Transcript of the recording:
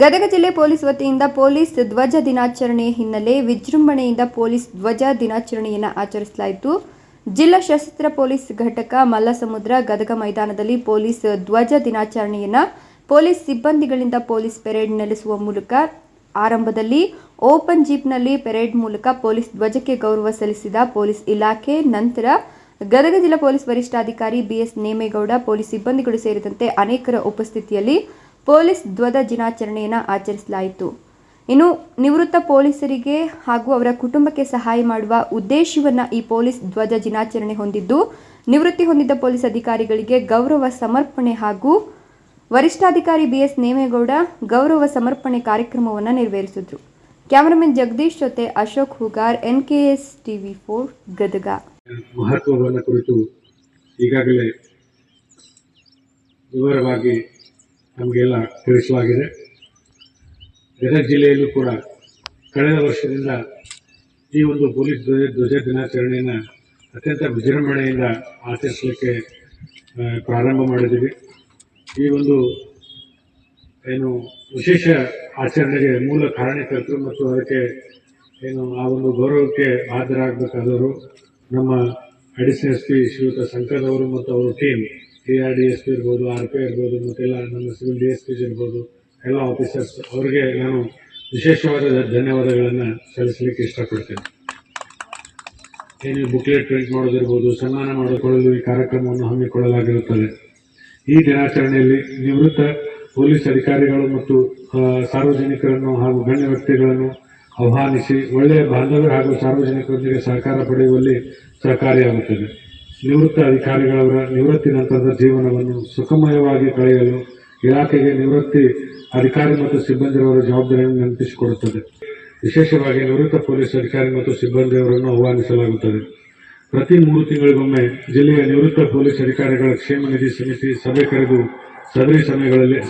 ಗದಗ ಜಿಲ್ಲೆ ಪೊಲೀಸ್ ವತಿಯಿಂದ ಪೊಲೀಸ್ ಧ್ವಜ ದಿನಾಚರಣೆ ಹಿನ್ನೆಲೆ ವಿಜೃಂಭಣೆಯಿಂದ ಪೊಲೀಸ್ ಧ್ವಜ ದಿನಾಚರಣೆಯನ್ನು ಆಚರಿಸಲಾಯಿತು. ಜಿಲ್ಲಾ ಸಶಸ್ತ್ರ ಪೊಲೀಸ್ ಘಟಕ ಮಲ್ಲಸಮುದ್ರ ಗದಗ ಮೈದಾನದಲ್ಲಿ ಪೊಲೀಸ್ ಧ್ವಜ ದಿನಾಚರಣೆಯನ್ನು ಪೊಲೀಸ್ ಸಿಬ್ಬಂದಿಗಳಿಂದ ಪೊಲೀಸ್ ಪೆರೇಡ್ ನಡೆಸುವ ಮೂಲಕ ಆರಂಭದಲ್ಲಿ ಓಪನ್ ಜೀಪ್ನಲ್ಲಿ ಪೆರೇಡ್ ಮೂಲಕ ಪೊಲೀಸ್ ಧ್ವಜಕ್ಕೆ ಗೌರವ ಸಲ್ಲಿಸಿದ ಪೊಲೀಸ್ ಇಲಾಖೆ, ನಂತರ ಗದಗ ಜಿಲ್ಲಾ ಪೊಲೀಸ್ ವರಿಷ್ಠಾಧಿಕಾರಿ ಬಿಎಸ್ ನೇಮೇಗೌಡ, ಪೊಲೀಸ್ ಸಿಬ್ಬಂದಿಗಳು ಸೇರಿದಂತೆ ಅನೇಕರ ಉಪಸ್ಥಿತಿಯಲ್ಲಿ ಪೊಲೀಸ್ ಧ್ವಜ ದಿನಾಚರಣೆಯನ್ನು ಆಚರಿಸಲಾಯಿತು. ಇನ್ನು ನಿವೃತ್ತ ಪೊಲೀಸರಿಗೆ ಹಾಗೂ ಅವರ ಕುಟುಂಬಕ್ಕೆ ಸಹಾಯ ಮಾಡುವ ಉದ್ದೇಶವನ್ನು ಈ ಪೊಲೀಸ್ ಧ್ವಜ ದಿನಾಚರಣೆ ಹೊಂದಿದ್ದು, ನಿವೃತ್ತಿ ಹೊಂದಿದ್ದ ಪೊಲೀಸ್ ಅಧಿಕಾರಿಗಳಿಗೆ ಗೌರವ ಸಮರ್ಪಣೆ ಹಾಗೂ ವರಿಷ್ಠಾಧಿಕಾರಿ ಬಿ ಎಸ್ ನೇಮೇಗೌಡ ಗೌರವ ಸಮರ್ಪಣೆ ಕಾರ್ಯಕ್ರಮವನ್ನು ನೆರವೇರಿಸಿದ್ರು. ಕ್ಯಾಮರಾಮನ್ ಜಗದೀಶ್ ಜೊತೆ Ashok Hugar N K S TV four, Gadag. ಮಹತ್ವವನ್ನು ಕುರಿತು ಈಗಾಗಲೇ ವಿವರವಾಗಿ ನಮಗೆಲ್ಲ ತಿಳಿಸಲಾಗಿದೆ. ಗದಗ ಜಿಲ್ಲೆಯಲ್ಲೂ ಕೂಡ ಕಳೆದ ವರ್ಷದಿಂದ ಈ ಒಂದು ಪೊಲೀಸ್ ಧ್ವಜ ಧ್ವಜ ದಿನಾಚರಣೆಯನ್ನು ಅತ್ಯಂತ ವಿಜೃಂಭಣೆಯಿಂದ ಆಚರಿಸಲಿಕ್ಕೆ ಪ್ರಾರಂಭ ಮಾಡಿದ್ದೀವಿ. ಈ ಒಂದು, ಏನು ವಿಶೇಷ ಆಚರಣೆಗೆ ಮೂಲ ಕಾರಣಕರ್ತರು ಮತ್ತು ಅದಕ್ಕೆ ಏನು ಆ ಒಂದು ಗೌರವಕ್ಕೆ ಹಾಜರಾಗಬೇಕಾದವರು ನಮ್ಮ ಅಡಿಷನಲ್ ಎಸ್ ಪಿ ಶ್ರೀಯುತ ಶಂಕರ್ ಅವರು ಮತ್ತು ಅವರ team T R D S P ಇರ್ಬೋದು ಆರ್ ಪಿ ಇರ್ಬೋದು, ಮತ್ತೆಲ್ಲ ನಮ್ಮ ಸಿವಿಲ್ ಡಿ ಎಸ್ ಪಿ ಇರ್ಬೋದು, ಎಲ್ಲ ಆಫೀಸರ್ಸ್ ಅವರಿಗೆ ನಾನು ವಿಶೇಷವಾದ ಧನ್ಯವಾದಗಳನ್ನು ಸಲ್ಲಿಸಲಿಕ್ಕೆ ಇಷ್ಟಪಡ್ತೇನೆ. ಏನು ಬುಕ್ಲೆಟ್ ಪ್ರಿಂಟ್ ಮಾಡೋದಿರ್ಬೋದು, ಸನ್ಮಾನ ಮಾಡಿಕೊಳ್ಳಲು ಈ ಕಾರ್ಯಕ್ರಮವನ್ನು ಹಮ್ಮಿಕೊಳ್ಳಲಾಗಿರುತ್ತದೆ. ಈ ದಿನಾಚರಣೆಯಲ್ಲಿ ನಿವೃತ್ತ ಪೊಲೀಸ್ ಅಧಿಕಾರಿಗಳು ಮತ್ತು ಸಾರ್ವಜನಿಕರನ್ನು ಹಾಗೂ ಗಣ್ಯ ವ್ಯಕ್ತಿಗಳನ್ನು ಆಹ್ವಾನಿಸಿ ಒಳ್ಳೆಯ ಬಾಂಧವ್ಯ ಹಾಗೂ ಸಾರ್ವಜನಿಕರೊಂದಿಗೆ ಸಹಕಾರ ಪಡೆಯುವಲ್ಲಿ ಸಹಕಾರಿಯಾಗುತ್ತದೆ. ನಿವೃತ್ತ ಅಧಿಕಾರಿಗಳವರ ನಿವೃತ್ತಿ ನಂತರದ ಜೀವನವನ್ನು ಸುಖಮಯವಾಗಿ ಕಳೆಯಲು ಇಲಾಖೆಗೆ ನಿವೃತ್ತಿ ಅಧಿಕಾರಿ ಮತ್ತು ಸಿಬ್ಬಂದಿಯವರ ಜವಾಬ್ದಾರಿಯನ್ನು ನೆನಪಿಸಿಕೊಡುತ್ತದೆ. ವಿಶೇಷವಾಗಿ ನಿವೃತ್ತ ಪೊಲೀಸ್ ಅಧಿಕಾರಿ ಮತ್ತು ಸಿಬ್ಬಂದಿಯವರನ್ನು ಆಹ್ವಾನಿಸಲಾಗುತ್ತದೆ. ಪ್ರತಿ ಮೂರು ತಿಂಗಳಿಗೊಮ್ಮೆ ಜಿಲ್ಲೆಯ ನಿವೃತ್ತ ಪೊಲೀಸ್ ಅಧಿಕಾರಿಗಳ ಕ್ಷೇಮ ನಿಧಿ ಸಮಿತಿ ಸಭೆ ಕರೆದು ಸದರಿ ಸಮಯಗಳಲ್ಲಿ